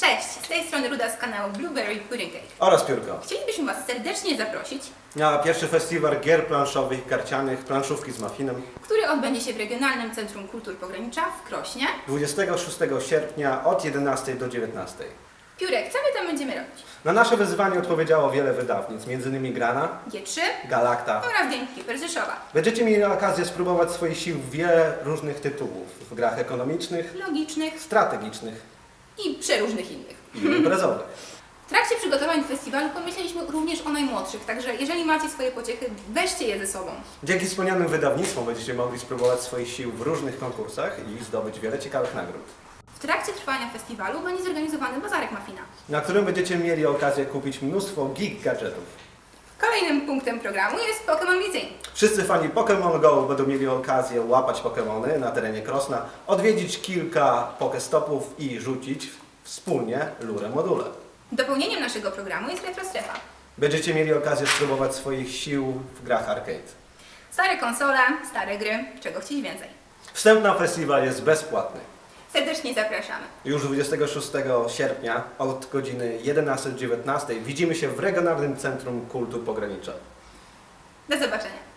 Cześć, z tej strony Ruda z kanału Blueberry Pudding Cake. oraz Piórko. Chcielibyśmy Was serdecznie zaprosić, Na pierwszy festiwal gier planszowych i karcianych Planszówki z Mafinem który odbędzie się w Regionalnym Centrum Kultur Pogranicza w Krośnie. 26 sierpnia od 11 do 19. Piórek, co my tam będziemy robić? Na nasze wyzwanie odpowiedziało wiele wydawnictw, m.in. Grana, G3 Galakta. oraz Gamekeeper Rzeszowa. Będziecie mieli okazję spróbować swoich sił w wiele różnych tytułów. W grach ekonomicznych, Logicznych strategicznych i przeróżnych innych. i. W trakcie przygotowań festiwalu pomyśleliśmy również o najmłodszych, także jeżeli macie swoje pociechy, weźcie je ze sobą. Dzięki wspomnianym wydawnictwom będziecie mogli spróbować swoich sił w różnych konkursach i zdobyć wiele ciekawych nagród. W trakcie trwania festiwalu będzie zorganizowany bazarek Mafina. Na którym będziecie mieli okazję kupić mnóstwo geek gadżetów. Kolejnym punktem programu jest Pokémon Meeting. Wszyscy fani Pokémon Go będą mieli okazję łapać Pokémony na terenie Krosna, odwiedzić kilka Pokestopów i rzucić wspólnie lurę module. Dopełnieniem naszego programu jest Retro Strefa. Będziecie mieli okazję spróbować swoich sił w grach arcade. Stare konsole, stare gry, czego chcieć więcej. Wstęp na festiwal jest bezpłatny. Serdecznie zapraszamy. Już 26 sierpnia od godziny 11 do 19 widzimy się w Regionalnym Centrum Kultu Pogranicza. Do zobaczenia.